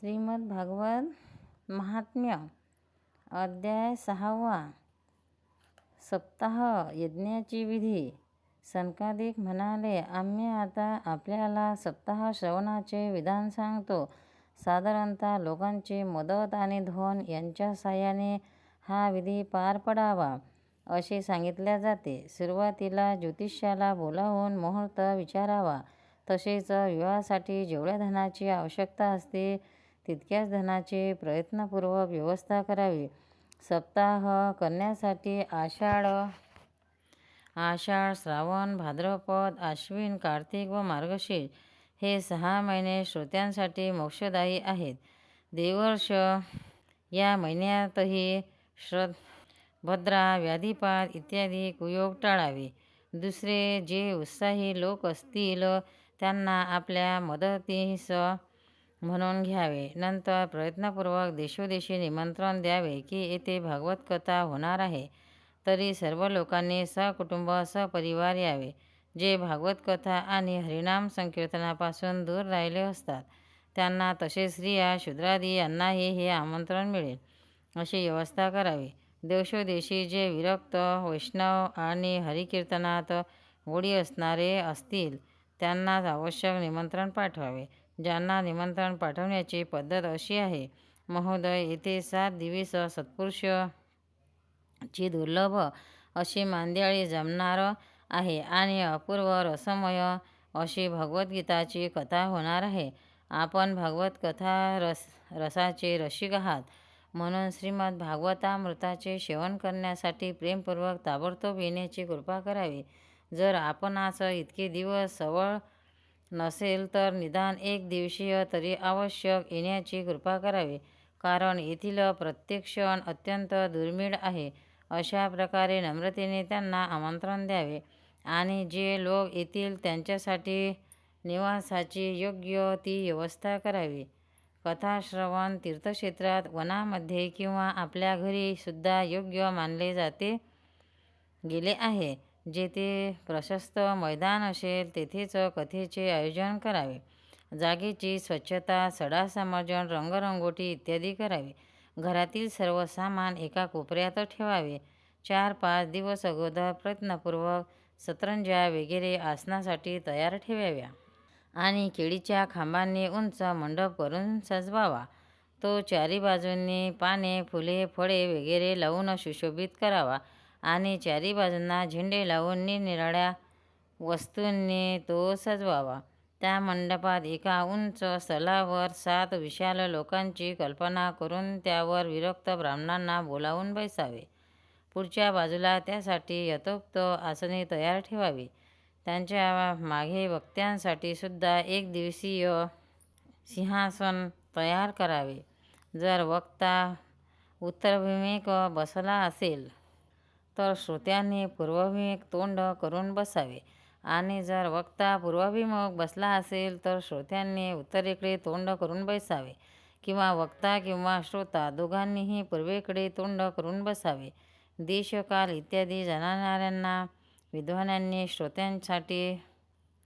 श्रीमद भागवत महात्म्य अध्याय सहावा. सप्ताह यज्ञाची विधी. सनकादिक म्हणाले आम्ही आता आपल्याला सप्ताह श्रवणाचे विधान सांगतो. साधारणतः लोकांची मदत आणि धन यांच्या साहाय्याने हा विधी पार पडावा असे सांगितल्या जाते. सुरुवातीला ज्योतिष्याला बोलावून मुहूर्त विचारावा. तसेच विवाहासाठी जेवढ्या धनाची आवश्यकता असते तितक्याच धनाची प्रयत्नपूर्वक व्यवस्था करावी. सप्ताह करण्यासाठी आषाढ आषाढ श्रावण भाद्रपद आश्विन कार्तिक व मार्गशीर्ष हे सहा महिने श्रोत्यांसाठी मोक्षदायी आहेत. देवर्ष या महिन्यातही श्रद्ध भद्रा व्याधिपात इत्यादी कुयोग टाळावे. दुसरे जे उत्साही लोक असतील त्यांना आपल्या मदतीस म्हणून घ्यावे. नंतर प्रयत्नपूर्वक देशोदेशी निमंत्रण द्यावे की येथे भागवत कथा होणार आहे. तरी सर्व लोकांनी सकुटुंब सपरिवार यावे जे भागवत कथा आणि हरिनाम संकीर्तनापासून दूर राहिले असतात. त्यांना तसेच स्त्रिया शूद्रादी यांनाही हे आमंत्रण मिळेल अशी व्यवस्था करावी. देशोदेशी जे विरक्त वैष्णव आणि हरिकीर्तनात गोडी असणारे असतील त्यांनाच आवश्यक निमंत्रण पाठवावे. ज्यांना निमंत्रण पाठवण्याची पद्धत अशी आहे. महोदय येथे सात दिवस सत्पुरुष ची दुर्लभ अशी मांदियाळी जमणार आहे आणि अपूर्व रसमय अशी भगवद्गीताची कथा होणार आहे. आपण भगवत कथा रस रसाचे रसिक आहात. म्हणून श्रीमद भागवतामृताचे सेवन करण्यासाठी प्रेमपूर्वक ताबडतोब येण्याची कृपा करावी. जर आपणास इतके दिवस सवळ नसेल तर निदान एक दिवशीय तरी आवश्यक येण्याची कृपा करावी. कारण येथील प्रत्येक क्षण अत्यंत दुर्मिळ आहे. अशा प्रकारे नम्रतेने त्यांना आमंत्रण द्यावे आणि जे लोक येतील त्यांच्यासाठी निवासाची योग्य ती व्यवस्था करावी. कथाश्रवण तीर्थक्षेत्रात वनामध्ये किंवा आपल्या घरी सुद्धा योग्य मानले जाते गेले आहे. जेथे प्रशस्त मैदान असेल तेथेच कथेचे आयोजन करावे. जागेची स्वच्छता सडासमार्जन रंगरंगोटी इत्यादी करावी. घरातील सर्व सामान एका कोपऱ्यात ठेवावे. चार पाच दिवस अगोदर प्रयत्नपूर्वक सतरंजा वगैरे आसनासाठी तयार ठेवाव्या. आणि केळीच्या खांबांनी उंच मंडप करून सजवावा. तो चारी बाजूंनी पाने फुले फळे वगैरे लावून सुशोभित करावा. आणि चारी बाजूंना झेंडे लावून निरनिराळ्या वस्तूंनी तो सजवावा. त्या मंडपात एका उंच स्थलावर सात विशाल लोकांची कल्पना करून त्यावर विरक्त ब्राह्मणांना बोलावून बैसावे. पुढच्या बाजूला त्यासाठी यथोक्त आसने तयार ठेवावी. त्यांच्या मागे वक्त्यांसाठी सुद्धा एक दिवसीय सिंहासन तयार करावे. जर वक्ता उत्तराभिमुख बसला असेल तर श्रोत्यांनी पूर्वाभिमुख तोंड करून बसावे. आणि जर वक्ता पूर्वाभिमुख बसला असेल तर श्रोत्यांनी उत्तरेकडे तोंड करून बसावे. किंवा वक्ता किंवा श्रोता दोघांनीही पूर्वेकडे तोंड करून बसावे. देशकाल इत्यादी जाणणाऱ्यांना विद्वानांनी श्रोत्यांसाठी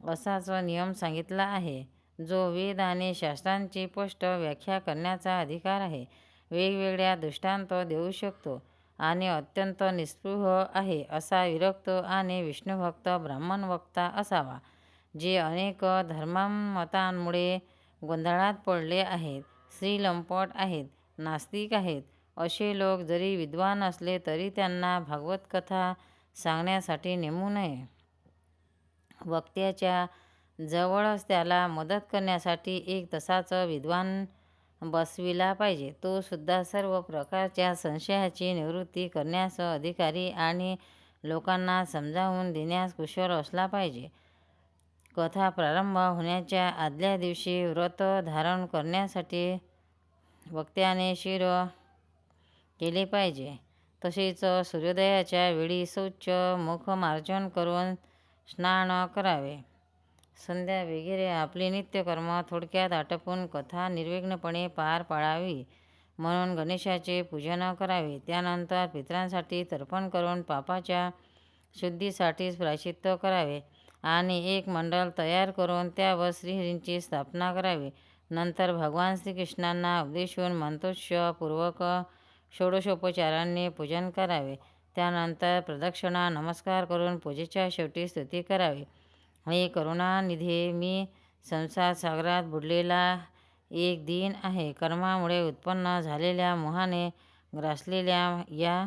असाच नियम सांगितला आहे. जो वेद आणि शास्त्रांची स्पष्ट व्याख्या करण्याचा अधिकार आहे. वेगवेगळ्या दृष्टांत देऊ शकतो. आणि अत्यंत निस्पृह आहे असा विरक्त आणि विष्णुभक्त ब्राह्मण वक्ता असावा जे अनेक धर्मामतांमुळे गोंधळात पडले आहेत श्रीलंपट आहेत नास्तिक आहेत. असे लोक जरी विद्वान असले तरी त्यांना भागवत कथा सांगण्यासाठी नेमू नये. वक्त्याच्या जवळच त्याला मदत करण्यासाठी एक तसाच विद्वान बसविला पाहिजे. तो सुद्धा सर्व प्रकारच्या संशयाची निवृत्ती करण्यास अधिकारी आणि लोकांना समजावून देण्यास कुशल असला पाहिजे. कथा प्रारंभ होण्याच्या आदल्या दिवशी व्रत धारण करण्यासाठी वक्त्याने शिर केले पाहिजे. तसेच सूर्योदयाच्या वेळी शौच मुखमार्जन करून स्नान करावे. संध्या वगैरे आपली नित्यकर्म थोडक्यात आटपून कथा निर्विघ्नपणे पार पाडावी. म्हणून गणेशाचे पूजन करावे. त्यानंतर पितरांसाठी तर्पण करून पापाच्या शुद्धीसाठीच प्रायश्चित्त करावे आणि एक मंडल तयार करून त्यावर श्रीहरींची स्थापना करावी. नंतर भगवान श्रीकृष्णांना उपदेशून मंतोष्यपूर्वक षोडशोपचारांनी पूजन करावे. त्यानंतर प्रदक्षिणा नमस्कार करून पूजेच्या शेवटी स्तुती करावी. हे करुणानिधी मी संसार सागरात बुडलेला एक दिन आहे. कर्मामुळे उत्पन्न झालेल्या मोहाने ग्रासलेल्या या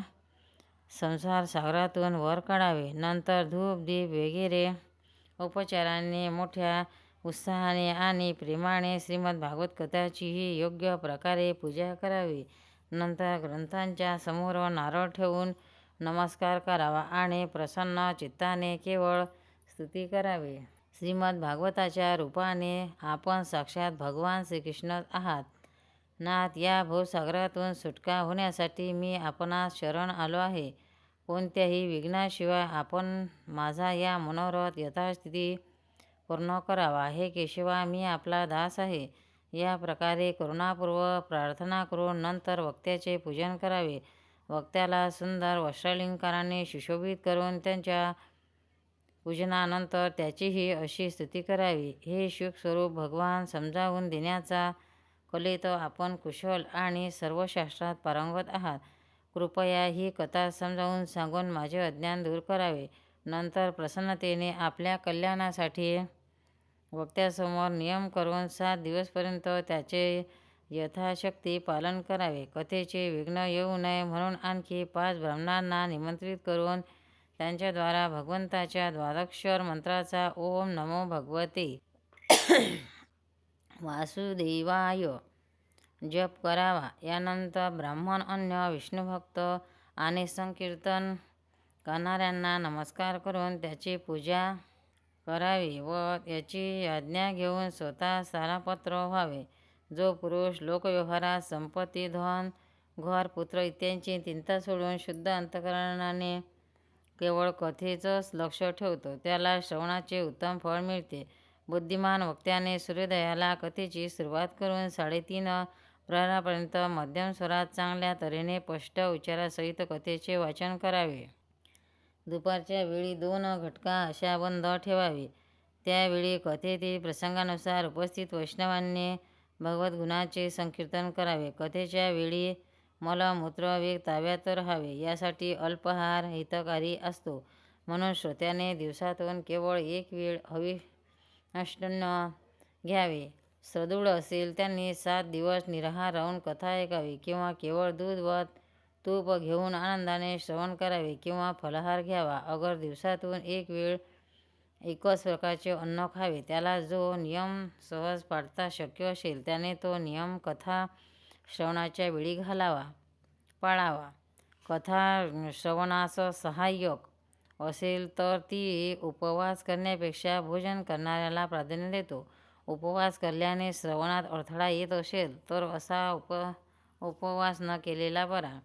संसार सागरातून वर काढावे. नंतर धूप दीप वगैरे उपचारांनी मोठ्या उत्साहाने आणि प्रेमाने श्रीमद भागवत कथाचीही योग्य प्रकारे पूजा करावी. नंतर ग्रंथांच्या समोर नारळ ठेवून नमस्कार करावा आणि प्रसन्न चित्ताने केवळ स्तुती करावी. श्रीमद भागवताच्या रूपाने आपण साक्षात भगवान श्रीकृष्ण आहात. नाथ या भूसागरातून सुटका होण्यासाठी मी आपणास शरण आलो आहे. कोणत्याही विघ्नाशिवाय आपण माझा या मनोरथ यथास्थिती पूर्ण करावा. हे केशवा मी आपला दास आहे. या प्रकारे करुणापूर्वक प्रार्थना करून नंतर वक्त्याचे पूजन करावे. वक्त्याला सुंदर वस्त्रालंकाराने सुशोभित करून त्यांच्या पूजनानंतर त्याचीही अशी स्तुती करावी. हे स्वरूप भगवान समजावून देण्याचा कलेत आपण कुशल आणि सर्व शास्त्रात पारंगत आहात. कृपया ही कथा समजावून सांगून माझे अज्ञान दूर करावे. नंतर प्रसन्नतेने आपल्या कल्याणासाठी वक्त्यासमोर नियम करून सात दिवसपर्यंत त्याचे यथाशक्ती पालन करावे. कथेचे विघ्न येऊ नये म्हणून आणखी पाच ब्राह्मणांना निमंत्रित करून त्यांच्याद्वारा भगवंताच्या द्वादक्षर मंत्राचा ओम नमो भगवते. वासुदेवाय जप करावा. यानंतर ब्राह्मण अन्य विष्णुभक्त आणि संकीर्तन करणाऱ्यांना नमस्कार करून त्याची पूजा करावी व याची आज्ञा घेऊन स्वतः सारापत्र व्हावे. जो पुरुष लोकव्यवहारात संपत्ती धन घर पुत्र इत्यांची चिंता सोडून शुद्ध अंतकरणाने केवळ कथेचंच लक्ष ठेवतो. त्याला श्रवणाचे उत्तम फळ मिळते. बुद्धिमान वक्त्याने सूर्योदयाला कथेची सुरुवात करून साडेतीन प्रहरापर्यंत मध्यम स्वरात चांगल्या तऱ्हेने स्पष्ट उच्चारासहित कथेचे वाचन करावे. दुपारच्या वेळी दोन घटका अशा बंद ठेवावे. त्यावेळी कथेतील प्रसंगानुसार उपस्थित वैष्णवांनी भगवद्गुणाचे संकीर्तन करावे. कथेच्या वेळी मला वेग ताब्यात राहावे यासाठी अल्पहार हितकारी असतो. म्हणून श्रोत्याने दिवसातून केवळ एक वेळ हविष्यान्न घ्यावे. सदृढ असेल त्यांनी सात दिवस निराहार राहून कथा ऐकावी किंवा केवळ दूध व तूप घेऊन आनंदाने श्रवण करावे किंवा फलाहार घ्यावा. अगर दिवसातून एक वेळ एकच प्रकारचे अन्न खावे त्याला जो नियम सहज पाडता शक्य असेल त्याने तो नियम कथा श्रवणाच्या वेळी घालावा पाळावा. कथा श्रवणास सहाय्यक असेल तर ती उपवास करण्यापेक्षा भोजन करणाऱ्याला प्राधान्य देतो. उपवास केल्याने श्रवणात अडथळा येत असेल तर असा उप उपवास न केलेला बरा.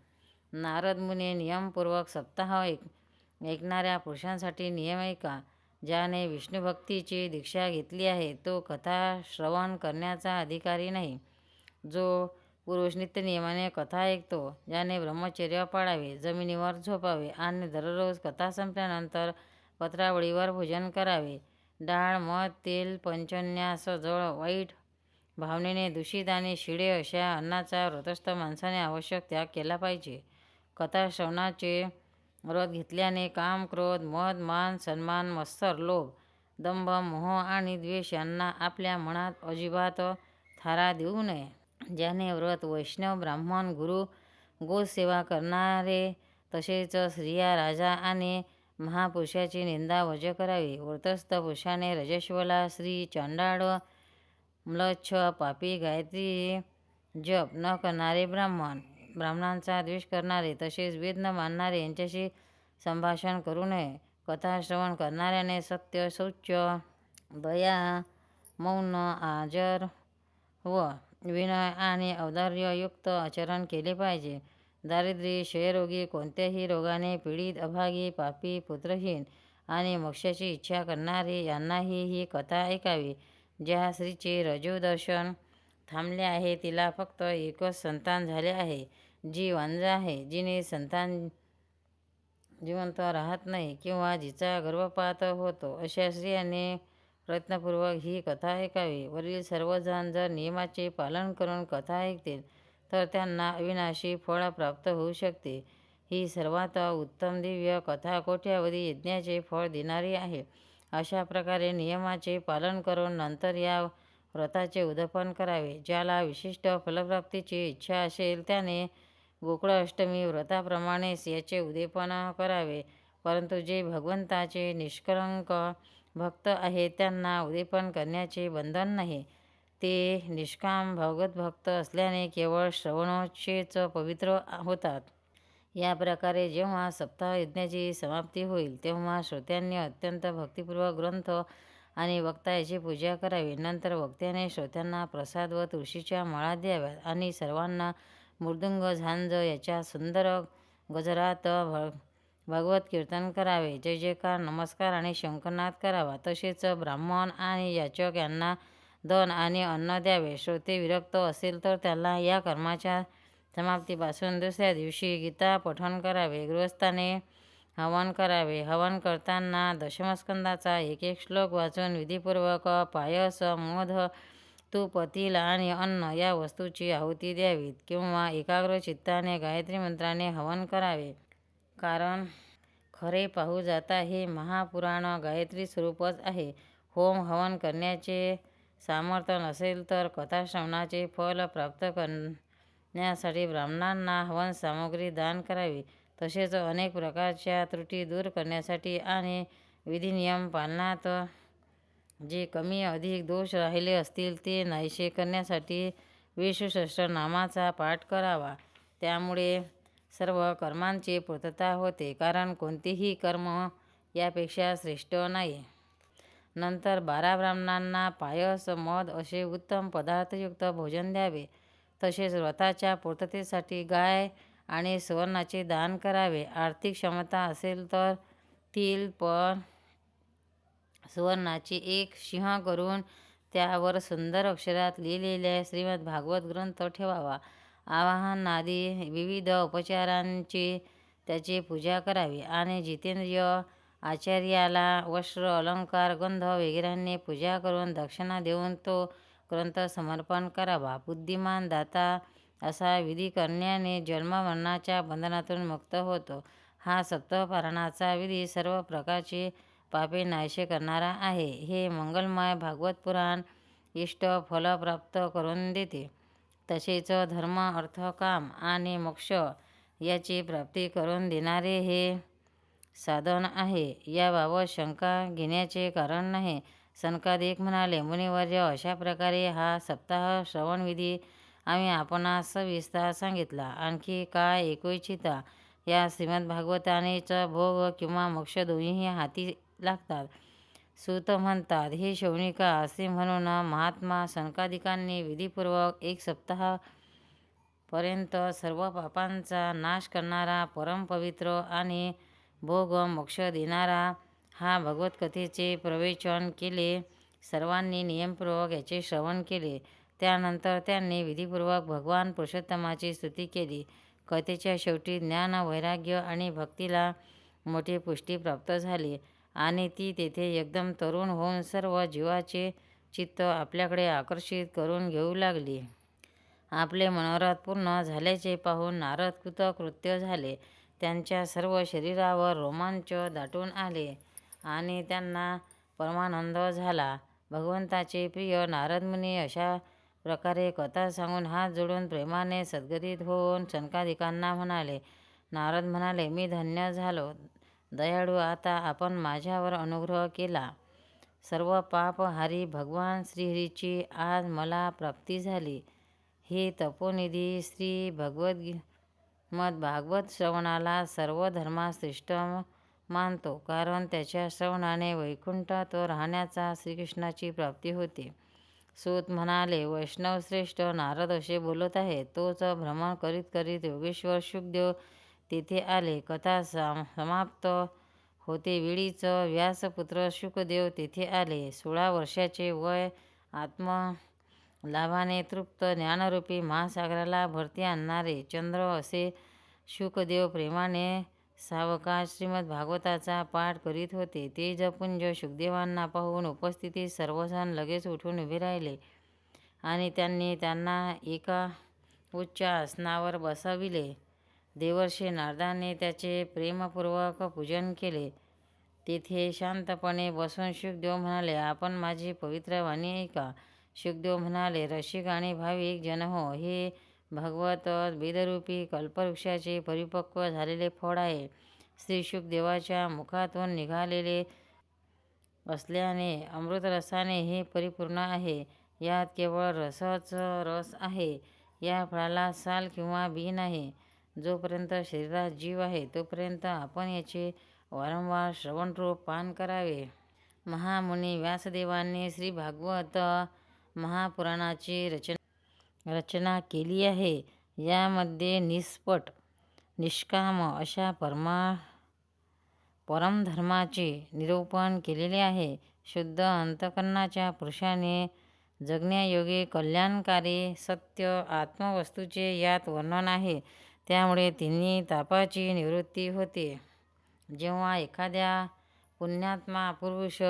नारद मुने नियमपूर्वक सप्ताह ऐक ऐकणाऱ्या पुरुषांसाठी नियम ऐका ज्याने विष्णुभक्तीची दीक्षा घेतली आहे तो कथा श्रवण करण्याचा अधिकारी नाही. जो पुरुष नित्यनियमाने कथा ऐकतो ज्याने ब्रह्मचर्य पाळावे जमिनीवर झोपावे आणि दररोज कथा संपल्यानंतर पत्रावळीवर भोजन करावे डाळ मध तेल पंचन्यास जळ वाईट भावनेने दूषित आणि शिडे अशा अन्नाचा व्रतस्थ माणसाने आवश्यक त्याग केला पाहिजे कथा श्रवणाचे व्रत घेतल्याने काम क्रोध मद मान सन्मान मत्सर लोभ दंभ मोह आणि द्वेष यांना आपल्या मनात अजिबात थारा देऊ नये ज्याने व्रत वैष्णव ब्राह्मण गुरु गोसेवा करणारे तसेच स्त्रिया राजा आणि महापुरुषाची निंदा वज करावी. व्रतस्थ पुरुषाने रजस्वला श्री चांडाळ म्लच्छ पापी गायत्री जप न करणारे ब्राह्मण ब्राह्मणांचा द्वेष करणारे तसेच वेद न मानणारे यांच्याशी संभाषण करू नये. कथा श्रवण करणाऱ्याने सत्य शौच दया मौन आजर व विनय आणि औदार्ययुक्त आचरण केले पाहिजे. दारिद्र्य क्षयरोगी कोणत्याही रोगाने पीडित अभागी पापी पुत्रहीन आणि मोक्षाची इच्छा करणारे यांनाही ही कथा ऐकावी. ज्या स्त्रीचे रजोदर्शन थांबले आहे तिला फक्त एकच संतान झाले आहे जी वांज आहे जिने संतान जिवंत राहत नाही किंवा जिचा गर्भपात होतो. अशा स्त्रियाने प्रयत्नपूर्वक ही कथा ऐकावी. वरील सर्वजण जर नियमाचे पालन करून कथा ऐकतील तर त्यांना अविनाशी फळ प्राप्त होऊ शकते. ही सर्वात उत्तम दिव्य कथा कोट्यावधी यज्ञाचे फळ देणारी आहे. अशा प्रकारे नियमाचे पालन करून नंतर या व्रताचे उद्यापन करावे. ज्याला विशिष्ट फलप्राप्तीची इच्छा असेल त्याने गोकुळाष्टमी व्रताप्रमाणेच याचे उद्यापन करावे. परंतु जे भगवंताचे निष्कलंक भक्त आहेत त्यांना उद्दीपन करण्याचे बंधन नाही. ते निष्काम भगवत भक्त असल्याने केवळ श्रवणोच्चेच पवित्र होतात. या प्रकारे जेव्हा सप्ताह यज्ञाची समाप्ती होईल तेव्हा श्रोत्यांनी अत्यंत भक्तिपूर्वक ग्रंथ आणि वक्ता याची पूजा करावी. नंतर वक्त्याने श्रोत्यांना प्रसाद व तुळशीच्या माळा द्याव्यात आणि सर्वांना मृदुंग झांज याच्या सुंदर गजरात भगवत कीर्तन करावे. जय जयकार. नमस्कार आणि शंखनाद करावा. तसेच ब्राह्मण आणि याचक यांना दन आणि अन्न द्यावे. श्रोते विरक्त असेल तर त्याला या कर्माच्या समाप्तीपासून दुसऱ्या दिवशी गीता पठण करावे. गृहस्थाने हवन करावे. हवन करताना दशमस्कंदाचा एक एक श्लोक वाचून विधीपूर्वक पायस मोध तूप तेल आणि अन्न या वस्तूची आहुती द्यावीत किंवा एकाग्र चित्ताने गायत्री मंत्राने हवन करावे. कारण खरे पाहू जाता हे महापुराण गायत्री स्वरूपच आहे. होम हवन करण्याचे सामर्थ्य नसेल तर कथाश्रवणाचे फल प्राप्त करण्यासाठी ब्राह्मणांना हवन सामग्री दान करावी. तसेच अनेक प्रकारच्या त्रुटी दूर करण्यासाठी आणि विधिनियम पालनात जे कमी अधिक दोष राहिले असतील ते नाहीसे करण्यासाठी विष्णुसहस्र नामाचा पाठ करावा. त्यामुळे सर्व कर्मांची पूर्तता होते कारण कोणतेही कर्म यापेक्षा श्रेष्ठ नाही. नंतर बारा ब्राह्मणांना पायस मध असे उत्तम पदार्थयुक्त भोजन द्यावे. तसेच व्रताच्या पूर्ततेसाठी गाय आणि सुवर्णाचे दान करावे. आर्थिक क्षमता असेल तर तिल पण सुवर्णाची एक सिंह करून त्यावर सुंदर अक्षरात लिहिलेल्या श्रीमद भागवत ग्रंथ ठेवावा. आवाहन आदी विविध उपचारांची त्याची पूजा करावी. आणि जितेंद्रिय आचार्याला वस्त्र अलंकार गंध वगैरेंनी पूजा करून दक्षिणा देऊन तो ग्रंथ समर्पण करावा. बुद्धिमान दाता असा विधी करण्याने जन्ममरणाच्या बंधनातून मुक्त होतो. हा सप्तपारणाचा विधी सर्व प्रकारची पापे नाहीसे करणारा आहे. हे मंगलमय भागवत पुराण इष्ट फलप्राप्त करून देते. तसेच धर्म अर्थ काम आणि मोक्ष याची प्राप्ती करून देणारे हे साधन आहे. याबाबत शंका घेण्याचे कारण नाही. सनकादिक म्हणाले मुनिवर्य अशा प्रकारे हा सप्ताह श्रवणविधी आम्ही आपणास विस्तार सांगितला. आणखी काय ऐकू इच्छिता या श्रीमद्भागवतानेच भोग किंवा मोक्ष दोन्हीही हाती लागतात. सूत म्हणतात. हे शौनिका असे म्हणून महात्मा सनकादिकांनी विधीपूर्वक एक सप्ताह पर्यंत सर्व पापांचा नाश करणारा परमपवित्र आणि भोग मोक्ष देणारा हा भगवतकथेचे प्रवेचन केले. सर्वांनी नियमपूर्वक याचे श्रवण केले. त्यानंतर त्यांनी विधीपूर्वक भगवान पुरुषोत्तमाची स्तुती केली. कथेच्या शेवटी ज्ञान वैराग्य आणि भक्तीला मोठी पुष्टी प्राप्त झाली. आणि ती तेथे एकदम तरुण होऊन सर्व जीवाचे चित्त आपल्याकडे आकर्षित करून घेऊ लागली. आपले मनोरथ पूर्ण झाल्याचे पाहून नारद कृतकृत्य झाले. त्यांच्या सर्व शरीरावर रोमांच दाटून आले आणि त्यांना परमानंद झाला. भगवंताचे प्रिय नारदमुनी अशा प्रकारे कथा सांगून हात जोडून प्रेमाने सद्गतीत होऊन सनकादिकांना म्हणाले नारद म्हणाले मी धन्य झालो. दयाळू आता आपण माझ्यावर अनुग्रह केला. सर्व पाप हरी भगवान श्रीहरीची आज मला प्राप्ती झाली. हे तपोनिधी श्री भगवद्गी मत भागवत श्रवणाला सर्व धर्माश्रेष्ठ मानतो कारण त्याच्या श्रवणाने वैकुंठात राहण्याचा श्रीकृष्णाची प्राप्ती होते. सूत म्हणाले वैष्णव श्रेष्ठ नारद असे बोलत आहे तोच भ्रमण करीत करीत योगेश्वर शुकदेव तेथे आले कथा समाप्त होते वेळीच व्यासपुत्र शुकदेव तेथे आले सोळा वर्षाचे वय आत्म लाभाने तृप्त ज्ञानरूपी महासागराला भरती आणणारे चंद्र असे शुकदेव प्रेमाने सावका श्रीमद भागवताचा पाठ करीत होते. तेजपुंज शुकदेवांना पाहून उपस्थितीत सर्वजण लगेच उठून उभे राहिले आणि त्यांनी त्यांना एका उच्च आसनावर बसविले. देवर्षी नारदाने त्याचे प्रेमपूर्वक पूजन केले. तेथे शांतपणे बसून शुकदेव म्हणाले, आपण माझी पवित्र वाणी ऐका. शुकदेव म्हणाले, रसिक आणि भाविक जनहो, हे भगवत वेदरूपी कल्पवृक्षाचे परिपक्व झालेले फळ आहे. श्री शुकदेवाच्या मुखातून निघालेले असल्याने अमृतरसाने हे परिपूर्ण आहे. यात केवळ रसच रस आहे. या फळाला साल किंवा बी नाही. जोपर्यंत शरीरात जीव आहे तोपर्यंत आपण याचे वारंवार श्रवणरूप पान करावे. महामुनी व्यासदेवांनी श्रीभागवत महापुराणाची रचना केली आहे. यामध्ये निष्पट निष्काम अशा परमा परमधर्माचे निरूपण केलेले आहे. शुद्ध अंतकरणाच्या पुरुषाने जगण्यायोगे कल्याणकारी सत्य आत्मवस्तूचे यात वर्णन आहे. त्यामुळे तिन्ही तापाची निवृत्ती होते. जेव्हा एखाद्या पुण्यात्मा पुरुष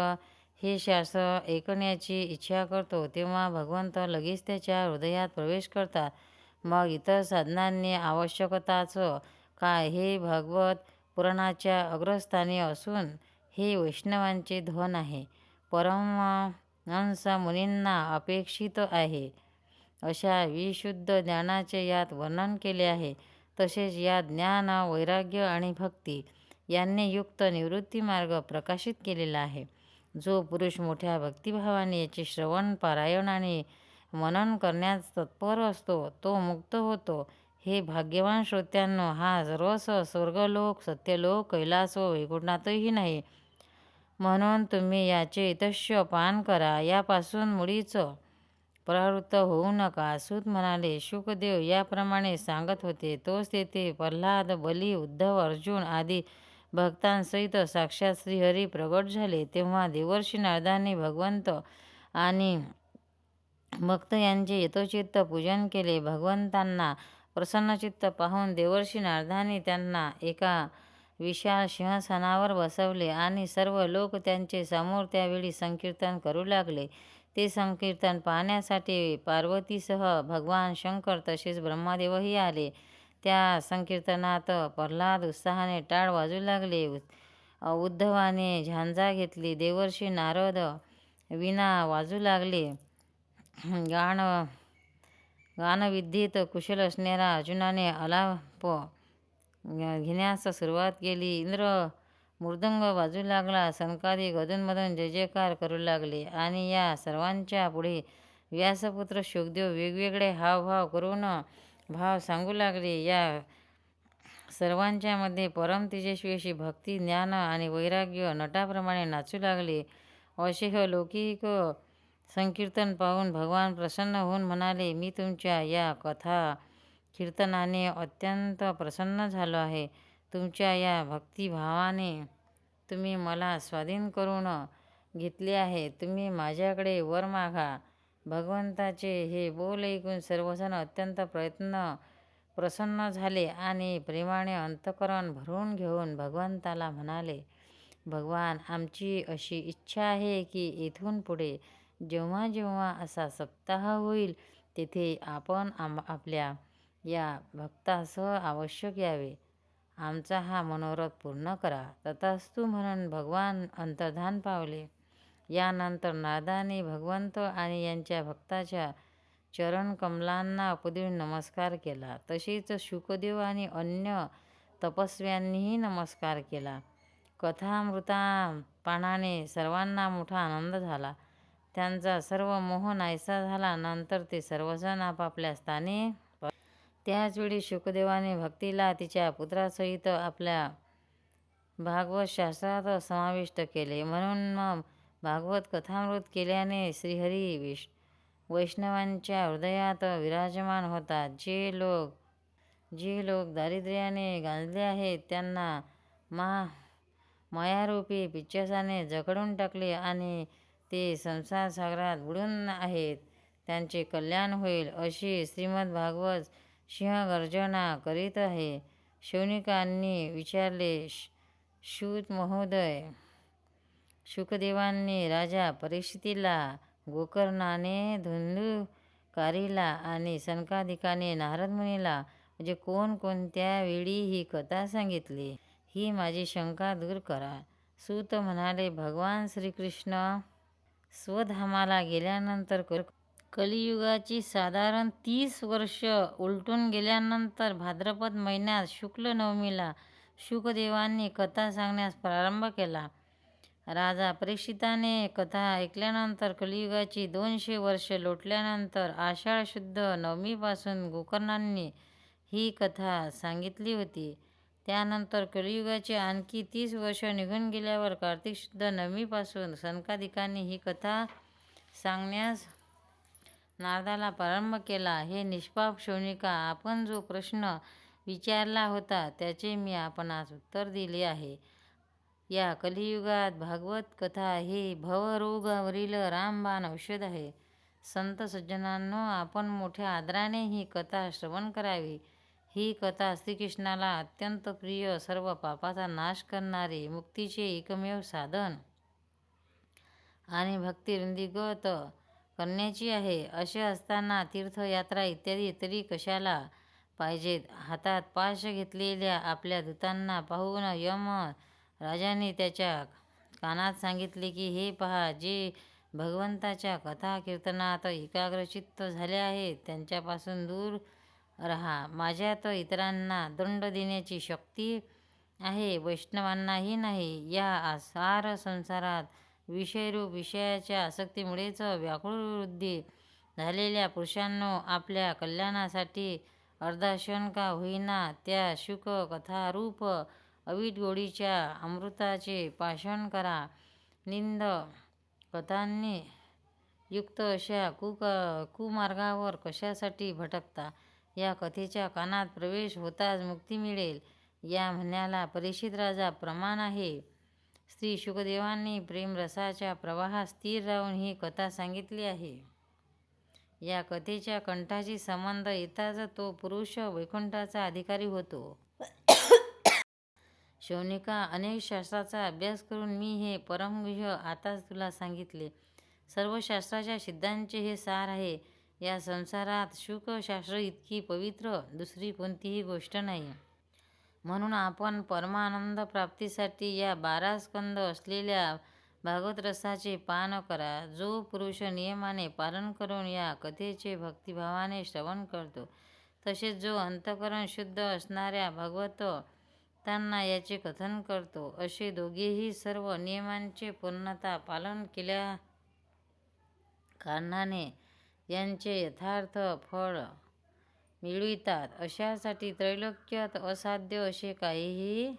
हे शास्त्र ऐकण्याची इच्छा करतो तेव्हा भगवंत लगेच त्याच्या हृदयात प्रवेश करतात. मग इतर साधनांनी आवश्यकताच काय? हे भागवत पुराणाच्या अग्रस्थानी असून हे वैष्णवांचे धन आहे. परमहंस मुनींना अपेक्षित आहे अशा विशुद्ध ज्ञानाचे यात वर्णन केले आहे. तसेच या ज्ञान, वैराग्य आणि भक्ती यांनी युक्त निवृत्तीमार्ग प्रकाशित केलेला आहे. जो पुरुष मोठ्या भक्तिभावाने याचे श्रवण, पारायण आणि मनन करण्यास तत्पर असतो तो मुक्त होतो. हे भाग्यवान श्रोत्यांनो, हा सर्वस्व स्वर्गलोक, सत्यलोक, कैलास व वैकुंठातही नाही. म्हणून तुम्ही याचे इतश्य पान करा. यापासून मुळीच प्रवृत्त होऊ नका. सूत म्हणाले, शुकदेव याप्रमाणे सांगत होते तोच तेथे प्रल्हाद, बली, उद्धव, अर्जुन आदी भक्तांसहित साक्षात श्रीहरी प्रगट झाले. तेव्हा देवर्षी नारदांनी भगवंत आणि भक्त यांचे यथोचित्त पूजन केले. भगवंतांना प्रसन्नचित्त पाहून देवर्षी नारदांनी त्यांना एका विशाल सिंहासनावर बसवले आणि सर्व लोक त्यांचे समोर त्यावेळी संकीर्तन करू लागले. ते संकीर्तन पाहण्यासाठी पार्वतीसह भगवान शंकर तसेच ब्रह्मदेवही आले. त्या संकीर्तनात प्रल्हाद उत्साहाने टाळ वाजू लागले. उद्धवाने झांजा घेतली. देवर्षी नारद विना वाजू लागले. गाण गानविद्येत कुशल असणाऱ्या अर्जुनाने अलाप घेण्यास सुरुवात केली. इंद्र मृदंग वाजू लागला. सनकादिक जय जयजयकार करू लागले आणि या सर्वांच्या पुढे व्यासपुत्र शुकदेव वेगवेगळे हावभाव करून भाव सांगू लागले. या सर्वांच्यामध्ये परम तेजस्वी अशी भक्ती, ज्ञान आणि वैराग्य नटाप्रमाणे नाचू लागले. असे लौकिक संकीर्तन पाहून भगवान प्रसन्न होऊन म्हणाले, मी तुमच्या या कथा-कीर्तनाने अत्यंत प्रसन्न झालो आहे. तुमच्या या भक्तिभावाने तुम्ही मला स्वाधीन करून घेतले आहे. तुम्ही माझ्याकडे वर मागा. भगवंताचे हे बोल ऐकून सर्वजण अत्यंत प्रयत्न प्रसन्न झाले आणि प्रेमाने अंतःकरण भरून घेऊन भगवंताला म्हणाले, भगवान, आमची अशी इच्छा आहे की इथून पुढे जेव्हा जेव्हा असा सप्ताह होईल तेथे आपण आपल्या या भक्तासह आवश्यक यावे. आमचा हा मनोरथ पूर्ण करा. तथास्तु म्हणून भगवान अंतर्धान पावले. यानंतर नादाने भगवंत आणि यांच्या भक्ताच्या चरणकमलांना उपदेऊन नमस्कार केला. तसेच शुकदेव आणि अन्य तपस्व्यांनीही नमस्कार केला. कथामृतपानाने सर्वांना मोठा आनंद झाला. त्यांचा सर्व मोह नाहीसा झाला. नंतर ते सर्वजण आपापल्या स्थानी त्याचवेळी शुकदेवाने भक्तीला तिच्या पुत्रासहित आपल्या भागवत शास्त्रात समाविष्ट केले. म्हणून मग भागवत कथामृत केल्याने श्रीहरी वैष्णवांच्या हृदयात विराजमान होतात. जे लोक जे लोक दारिद्र्याने गांजले आहेत, त्यांना मा मायारूपी पिशाचाने जखडून टाकले आणि ते संसारसागरात बुडून आहेत, त्यांचे कल्याण होईल, अशी श्रीमद्भागवत सिंहगर्जना करीत आहे. शौनिकांनी विचारले शूत महोदय शुकदेवांनी राजा परीक्षितीला गोकर्णाने धुंदुकारीला आणि सनकाधिकाने नारद मुनीला म्हणजे कोणकोणत्या वेळी ही कथा सांगितली ही माझी शंका दूर करा सूत म्हणाले भगवान श्रीकृष्ण स्वधामाला गेल्यानंतर कर कलियुगाची साधारण तीस वर्ष उलटून गेल्यानंतर भाद्रपद महिन्यात शुक्ल नवमीला शुकदेवांनी कथा सांगण्यास प्रारंभ केला. राजा परीक्षिताने कथा ऐकल्यानंतर कलियुगाची दोनशे वर्षे लोटल्यानंतर आषाढ शुद्ध नवमीपासून गोकर्णांनी ही कथा सांगितली होती. त्यानंतर कलियुगाचे आणखी तीस वर्ष निघून गेल्यावर कार्तिक शुद्ध नवमीपासून सनकादिकांनी ही कथा सांगण्यास नारदाला प्रारंभ केला. हे निष्पाप शौनिका आपण जो प्रश्न विचारला होता त्याचे मी आपणास उत्तर दिले आहे. या कलियुगात भागवत कथा हे भवरोगावरील रामबाण औषध आहे. संत सज्जनांनो आपण मोठ्या आदराने ही कथा श्रवण करावी. ही कथा श्रीकृष्णाला अत्यंत प्रिय सर्व पापाचा नाश करणारे मुक्तीचे एकमेव साधन. आणि भक्तिरुंदीगत करण्याची आहे. असे असताना तीर्थयात्रा इत्यादी तरी कशाला पाहिजेत? हातात पाश घेतलेल्या आपल्या दूतांना पाहून यम राजाने त्याच्या कानात सांगितले की हे पहा जे भगवंताच्या कथा कीर्तनात एकाग्रचित्त झाले आहेत त्यांच्यापासून दूर राहा. माझ्यात इतरांना दंड देण्याची शक्ती आहे वैष्णवांनाही नाही. या आसार संसारात विषयरूप विषयाच्या आसक्तीमुळेच व्याकुळवृद्धी झालेल्या पुरुषांनो आपल्या कल्याणासाठी अर्धाशन का होईना त्या शुक कथारूप अवीट गोडीच्या अमृताचे पाषण करा. निंद कथांनी युक्त अशा कुक कुमार्गावर कशासाठी भटकता? या कथेच्या कानात प्रवेश होताच मुक्ती मिळेल. या म्हणण्याला परीक्षित राजा प्रमाण आहे. श्री शुकदेवांनी प्रेमरसाच्या प्रवाहात स्थिर राहून ही कथा सांगितली आहे. या कथेच्या कंठाशी संबंध येताच तो पुरुष वैकुंठाचा अधिकारी होतो. शौनिका अनेक शास्त्राचा अभ्यास करून मी हे परमगुह्य आताच तुला सांगितले. सर्व शास्त्राच्या सिद्धांचे हे सार आहे. या संसारात शुकशास्त्र इतकी पवित्र दुसरी कोणतीही गोष्ट नाही. म्हणून आपण परमानंद प्राप्तीसाठी या बारा स्कंद असलेल्या भागवतरसाचे पान करा. जो पुरुष नियमाने पालन करून या कथेचे भक्तिभावाने श्रवण करतो तसेच जो अंतकरण शुद्ध असणाऱ्या भगवत त्यांना याचे कथन करतो असे दोघेही सर्व नियमांचे पूर्णता पालन केल्या कारणाने यांचे यथार्थ फळ मिळवितात. अशासाठी त्रैलोक्यात असाध्य असे काहीही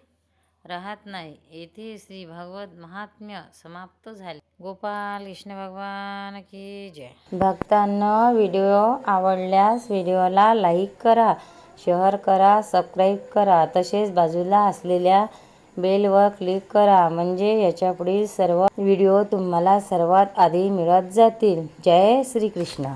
राहत नाही. येथे श्री भागवत महात्म्य समाप्त झाले. गोपाल कृष्ण भगवान की जय. भक्तांना व्हिडिओ आवडल्यास व्हिडिओला लाईक करा शेअर करा सबस्क्राईब करा. तसेच बाजूला असलेल्या बेलवर क्लिक करा. म्हणजे याच्या पुढील सर्व व्हिडिओ तुम्हाला सर्वात आधी मिळत जातील. जय श्रीकृष्ण.